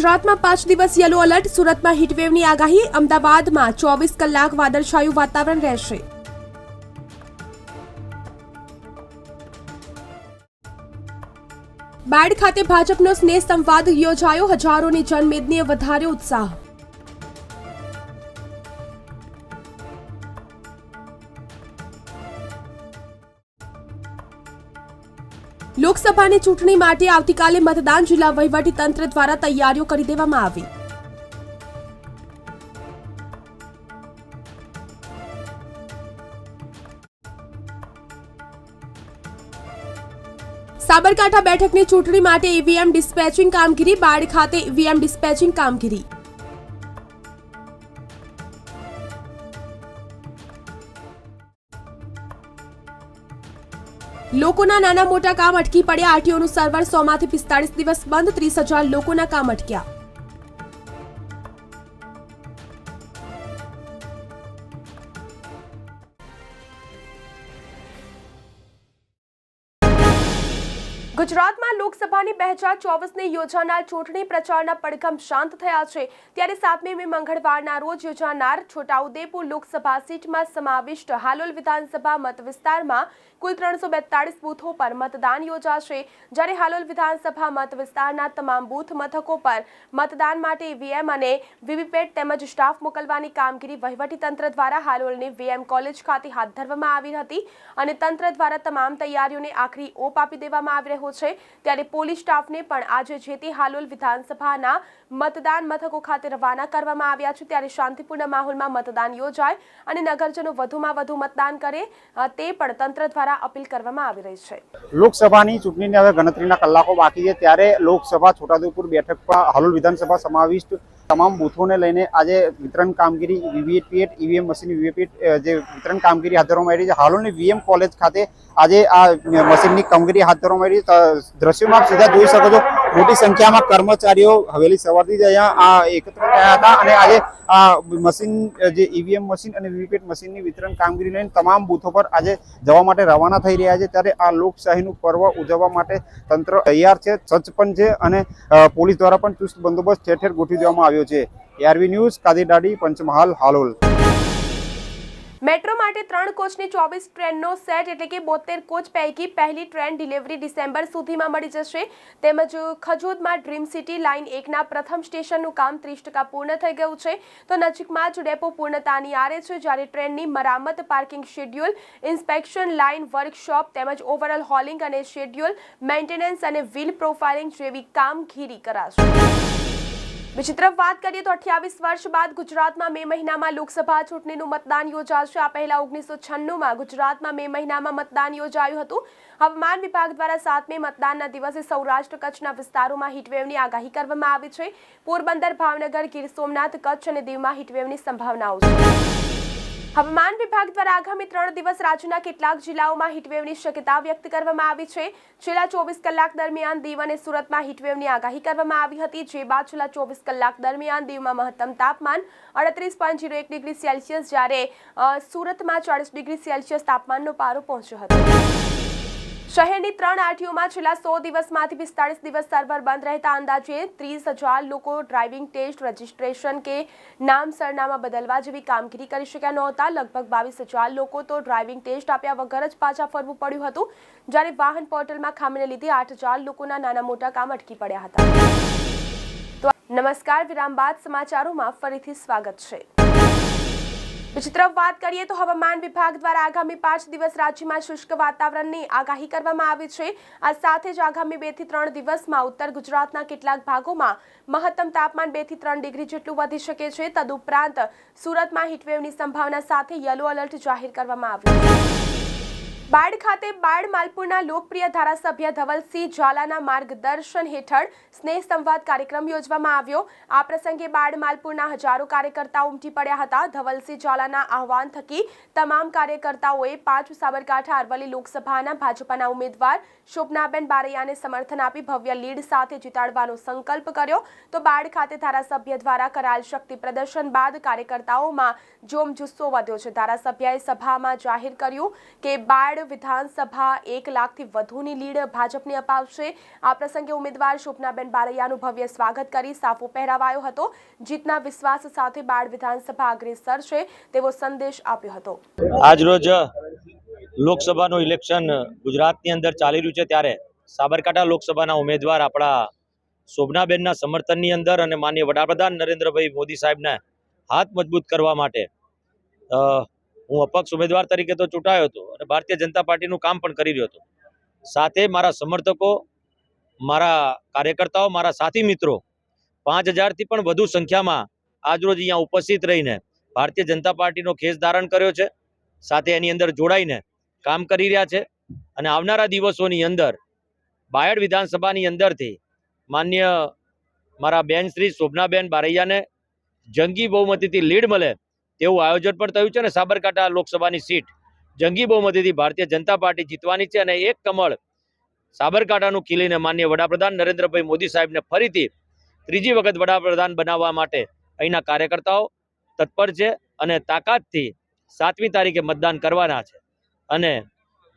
ગુજરાતમાં પાંચ દિવસ યલો એલર્ટ, સુરતમાં હીટવેવની આગાહી, અમદાવાદમાં ચોવીસ કલાક વાદળછાયું વાતાવરણ રહેશે. બાડ ખાતે ભાજપનો સ્નેહ સંવાદ યોજાયો, હજારોની જનમેદનીએ વધારે ઉત્સાહ. લોકસભાની ચૂંટણી માટે આવતીકાલે મતદાન જિલ્લા વહીવટી તંત્ર દ્વારા તૈયારીઓ કરી દેવામાં આવી. સાબરકાંઠા બેઠકની ચૂંટણી માટે ઈવીએમ ડિસ્પેચિંગ કામગીરી બાળ ખાતે ઈવીએમ ડિસ્પેચિંગ કામગીરી. લોકોના નાના મોટા કામ અટકી પડ્યા. આરટીઓનું સર્વર સોમાંથી પિસ્તાળીસ દિવસ બંધ. ત્રીસ હજાર લોકોના કામ અટક્યા. ગુજરાતમાં લોકસભાની બે હજાર ચોવીસની યોજાનાર ચૂંટણી પ્રચારના પડઘમ શાંત થયા છે. ત્યારે સાતમી મે મંગળવારના રોજ યોજાનાર છોટાઉદેપુર લોકસભા સીટમાં સમાવિષ્ટ હાલોલ વિધાનસભા મત વિસ્તારમાં કુલ ત્રણસો બેતાળીસ બૂથો પર મતદાન યોજાશે. જ્યારે હાલોલ વિધાનસભા મત વિસ્તારના તમામ બૂથ મથકો પર મતદાન માટે ઈવીએમ અને વીવીપેટ તેમજ સ્ટાફ મોકલવાની કામગીરી વહીવટીતંત્ર દ્વારા હાલોલની વીએમ કોલેજ ખાતે હાથ ધરવામાં આવી હતી અને તંત્ર દ્વારા તમામ તૈયારીઓને આખરી ઓપ આપી દેવામાં આવી રહ્યો છે ત્યારે પોલીસ સ્ટાફને પણ આજે જે તે હાલોલ વિધાનસભાના મતદાન મથકો ખાતે રવાના કરવામાં આવ્યા છે. ત્યારે શાંતિપૂર્ણ માહોલમાં મતદાન યોજાય અને નગરજનો વધુમાં વધુ મતદાન કરે તે પણ તંત્ર દ્વારા અપીલ કરવામાં આવી રહી છે. લોકસભાની ચૂંટણીની હવે ગણતરીના કલાકો બાકી છે. ત્યારે લોકસભા છોટાઉદેપુર બેઠક પર હાલોલ વિધાનસભા સમાવિષ્ટ તમામ બૂથોને લઈને આજે વિતરણ કામગીરી, વીવીપીએટ, ઈવીએમ મશીન, વીવીપીએટ જે વિતરણ કામગીરી હાથ ધરવામાં આવી છે. હાલોલની વીએમ કોલેજ ખાતે આજે આ મશીનની કામગીરી હાથ ધરવામાં આવી દ્રશ્યમાં સીધા જોઈ શકો છો મોટી સંખ્યામાં કર્મચારીઓ હવેલી સવારથી જ અહીંયા આ એકત્ર થયા હતા અને આજે આ મશીન, જે ઈવીએમ મશીન અને વીવીપેટ મશીનની વિતરણ કામગીરી લઈને તમામ બૂથો પર આજે જવા માટે રવાના થઈ રહ્યા છે. ત્યારે આ લોકશાહીનું પર્વ ઉજવવા માટે તંત્ર તૈયાર છે, સજ્જ પણ છે અને પોલીસ દ્વારા પણ ચુસ્ત બંદોબસ્ત ઠેર ઠેર ગોઠવી દેવામાં આવ્યો છે. ARV news, Kadidadi, Panchmahal, Halol. Metro માટે ત્રણ કોચની ચોવીસ ટ્રેનનો સેટ એટલે કે બોતેર કોચ પૈકી પહેલી ટ્રેન ડિલિવરી ડિસેમ્બર સુધીમાં મળી જશે. તેમજ ખજોદમાં ડ્રીમ સિટી લાઇન એકના પ્રથમ સ્ટેશનનું કામ ત્રીસ ટકા પૂર્ણ થઈ ગયું છે. તો નજીકમાં જ ડેપો પૂર્ણતાની આરે છે જ્યારે ટ્રેનની મરામત, parking schedule, inspection line, workshop તેમજ ઓવરઓલ હોલિંગ અને શેડ્યુલ, મેન્ટેનન્સ અને વ્હીલ પ્રોફાઇલિંગ જેવી કામગીરી કરાશે. બીજી તરફ વાત કરીએ તો અઠ્યાવીસ વર્ષ બાદ ગુજરાતમાં મે મહિનામાં લોકસભા ચૂંટણીનું મતદાન યોજાશે. આ પહેલા ઓગણીસો છન્નુંમાં ગુજરાતમાં મે મહિનામાં મતદાન યોજાયું હતું. હવામાન વિભાગ દ્વારા સાતમે મતદાનના દિવસે સૌરાષ્ટ્ર કચ્છના વિસ્તારોમાં હીટવેવની આગાહી કરવામાં આવી છે. પોરબંદર, ભાવનગર, ગીર સોમનાથ, કચ્છ અને દીવમાં હીટવેવની સંભાવનાઓ છે. હવામાન વિભાગ દ્વારા આગામી ત્રણ દિવસ રાજ્યના કેટલાક જિલ્લાઓમાં હીટવેવની શક્યતા વ્યક્ત કરવામાં આવી છે. છેલ્લા ચોવીસ કલાક દરમિયાન દીવ અને સુરતમાં હીટવેવની આગાહી કરવામાં આવી હતી. જે બાદ છેલ્લા ચોવીસ કલાક દરમિયાન દીવમાં મહત્તમ તાપમાન અડત્રીસ પોઈન્ટ જીરો એક ડિગ્રી સેલ્સિયસ જ્યારે સુરતમાં ચાળીસ ડિગ્રી સેલ્સિયસ તાપમાનનો પારો પહોંચ્યો હતો. શહેરની ત્રણ આરટીઓમાં છેલ્લા સો દિવસમાંથી પિસ્તાળીસ દિવસ સર્વર બંધ રહેતા અંદાજે ત્રીસ હજાર લોકો ડ્રાઇવિંગ ટેસ્ટ, રજિસ્ટ્રેશન કે નામ સરનામા બદલવા જેવી કામગીરી કરી શક્યા નહોતા. લગભગ બાવીસ હજાર લોકો તો ડ્રાઇવિંગ ટેસ્ટ આપ્યા વગર જ પાછા ફરવું પડ્યું હતું, જ્યારે વાહન પોર્ટલમાં ખામીને લીધે આઠ હજાર લોકોના નાના મોટા કામ અટકી પડ્યા હતા. તો નમસ્કાર, વિરામ બાદ સમાચારોમાં ફરીથી સ્વાગત છે. બીજી તરફ વાત કરીએ તો હવામાન વિભાગ દ્વારા આગામી પાંચ દિવસ રાજ્યમાં શુષ્ક વાતાવરણની આગાહી કરવામાં આવી છે. આ સાથે જ આગામી બેથી ત્રણ દિવસમાં ઉત્તર ગુજરાતના કેટલાક ભાગોમાં મહત્તમ તાપમાન બેથી ત્રણ ડિગ્રી જેટલું વધી શકે છે. તદુપરાંત સુરતમાં હીટવેવની સંભાવના સાથે યલો એલર્ટ જાહેર કરવામાં આવ્યું. છે બાળ ખાતે બાળ માલપુરના લોકપ્રિય ધારાસભ્ય ધવલસિંહ ઝાલાના માર્ગદર્શન હેઠળ સ્નેહ સંવાદ કાર્યક્રમ યોજવામાં આવ્યો. આ પ્રસંગે બાળ માલપુરના હજારો કાર્યકર્તાઓ ઉમટી પડ્યા હતા. ધવલસિંહ ઝાલાના આહવાન થકી તમામ કાર્યકર્તાઓએ પાંચ સાબરકાંઠા, અરવલ્લી લોકસભાના ભાજપાના ઉમેદવાર શોભનાબેન બારૈયાને સમર્થન આપી ભવ્ય લીડ સાથે જીતાડવાનો સંકલ્પ કર્યો. તો બાળ ખાતે ધારાસભ્ય દ્વારા કરાયેલ શક્તિ પ્રદર્શન બાદ કાર્યકર્તાઓમાં જોમ જુસ્સો વધ્યો છે. ધારાસભ્યએ સભામાં જાહેર કર્યું કે બાળ વિધાનસભા એક લાખથી વધુની લીડ ભાજપને અપાવશે. આ પ્રસંગે ઉમેદવાર શોભનાબેન બારૈયાનું ભવ્ય સ્વાગત કરી સાફો પહેરાવાયો હતો. જીતના વિશ્વાસ સાથે બાળ વિધાનસભા અગ્રેસર છે તેવો સંદેશ આપ્યો હતો. આજરોજ લોકસભાનું ઇલેક્શન ગુજરાતની અંદર ચાલી રહ્યું છે ત્યારે સાબરકાંઠા લોકસભાના ઉમેદવાર આપણા શોભનાબેનના સમર્થનની અંદર અને માન્ય વડાપ્રધાન નરેન્દ્રભાઈ મોદી સાહેબને હાથ મજબૂત કરવા માટે હું અપક્ષ ઉમેદવાર તરીકે તો ચૂંટાયો હતો અને ભારતીય જનતા પાર્ટીનું કામ પણ કરી રહ્યો હતો. સાથે મારા સમર્થકો, મારા કાર્યકર્તાઓ, મારા સાથી મિત્રો પાંચ હજારથી પણ વધુ સંખ્યામાં આજરોજ અહીંયા ઉપસ્થિત રહીને ભારતીય જનતા પાર્ટીનો ખેસ ધારણ કર્યો છે. સાથે એની અંદર જોડાઈને કામ કરી રહ્યા છે અને આવનારા દિવસોની અંદર બાયડ વિધાનસભાની અંદરથી માન્ય મારા બેન શ્રી શોભનાબેન બારૈયાને જંગી બહુમતીથી લીડ મળે તેવું આયોજન પણ થયું છે અને સાબરકાંઠા લોકસભાની સીટ જંગી બહુમતીથી ભારતીય જનતા પાર્ટી જીતવાની છે અને એક કમળ સાબરકાંઠાનું ખીલીને માન્ય વડાપ્રધાન નરેન્દ્રભાઈ મોદી સાહેબને ફરીથી ત્રીજી વખત વડાપ્રધાન બનાવવા માટે અહીંના કાર્યકર્તાઓ તત્પર છે અને તાકાતથી સાતમી તારીખે મતદાન કરવાના છે. અને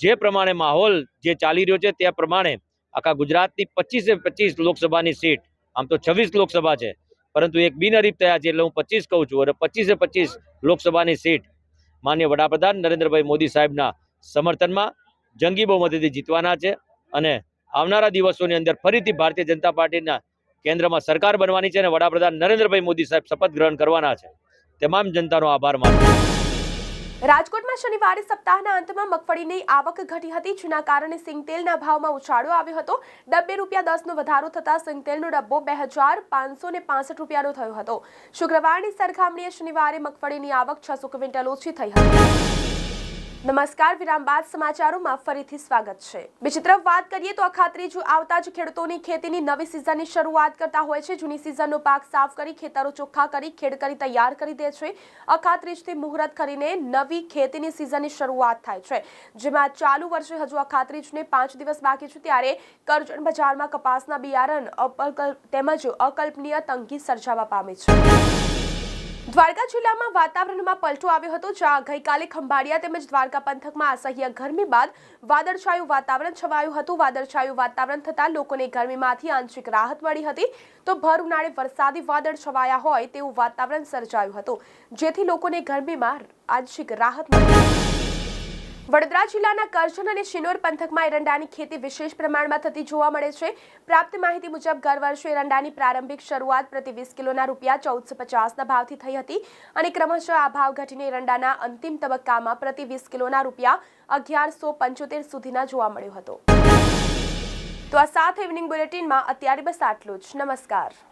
જે પ્રમાણે માહોલ જે ચાલી રહ્યો છે તે પ્રમાણે આખા ગુજરાતની પચીસે પચીસ લોકસભાની સીટ, આમ તો છવ્વીસ લોકસભા છે પરંતુ એક બિનહરીફ થયા છે એટલે હું પચીસ કહું છું અને પચીસે પચીસ લોકસભાની સીટ માન્ય વડાપ્રધાન નરેન્દ્રભાઈ મોદી સાહેબના સમર્થનમાં જંગી બહુમતીથી જીતવાના છે અને આવનારા દિવસોની અંદર ફરીથી ભારતીય જનતા પાર્ટીના કેન્દ્રમાં સરકાર બનવાની છે અને વડાપ્રધાન નરેન્દ્રભાઈ મોદી સાહેબ શપથ ગ્રહણ કરવાના છે તમામ જનતાનો આભાર માનું. રાજકોટમાં શનિવારે સપ્તાહના અંતમાં મગફળીની આવક ઘટી હતી. જેના કારણે સિંગતેલના ભાવમાં ઉછાળો આવ્યો હતો. ડબ્બે રૂપિયા દસનો વધારો થતાં સિંગતેલનો ડબ્બો બે હજાર પાંચસો ને પાંસઠ રૂપિયાનો થયો હતો. શુક્રવારની સરખામણીએ શનિવારે મગફળીની આવક છસો ક્વિન્ટલ ઓછી થઈ હતી. નમસ્કાર, વિરામ બાદ સમાચારોમાં ફરીથી સ્વાગત છે. બીજી તરફ વાત કરીએ તો અખાત્રીજુ આવતા જ ખેડૂતોની ખેતીની નવી સિઝનની શરૂઆત કરતા હોય છે. જૂની સિઝનનો પાક સાફ કરી, ખેતરો ચોખ્ખા કરી, ખેડ કરી, તૈયાર કરી દે છે. અખાત્રીજથી મુહૂર્ત કરીને નવી ખેતીની સિઝનની શરૂઆત થાય છે. જેમાં ચાલુ વર્ષે હજુ અખાત્રીજને પાંચ દિવસ બાકી છે, ત્યારે કરજણ બજારમાં કપાસના બિયારણ તેમજ અકલ્પનીય તંગી સર્જાવા પામી છે. દ્વારકા જિલ્લામાં વાતાવરણમાં પલટો આવ્યો હતો, જ્યાં ગઈકાલે ખંભાળિયા તેમજ દ્વારકા પંથકમાં અસહ્ય ગરમી બાદ વાદળછાયું વાતાવરણ છવાયું હતું. વાદળછાયું વાતાવરણ થતાં લોકોને ગરમીમાંથી આંશિક રાહત મળી હતી. તો ભર ઉનાળે વરસાદી વાદળ છવાયા હોય તેવું વાતાવરણ સર્જાયું હતું. જેથી લોકોને ગરમીમાં આંશિક રાહત મળી વડોદરા જિલ્લાના કરજણ અને શિનોર પંથકમાં એરંડાની ખેતી વિશેષ પ્રમાણમાં થતી જોવા મળે છે. પ્રાપ્ત માહિતી મુજબ ગર વર્ષે એરંડાની પ્રારંભિક શરૂઆત પ્રતિ વીસ કિલોના રૂપિયા ચૌદસો પચાસના ભાવથી થઈ હતી અને ક્રમશઃ આ ભાવ ઘટીને એરંડાના અંતિમ તબક્કામાં પ્રતિ વીસ કિલોના રૂપિયા અગિયારસો પંચોતેર સુધીના જોવા મળ્યો હતો. તો આ સાથે ઇવનિંગ બુલેટિનમાં અત્યારે બસ આટલું જ. નમસ્કાર.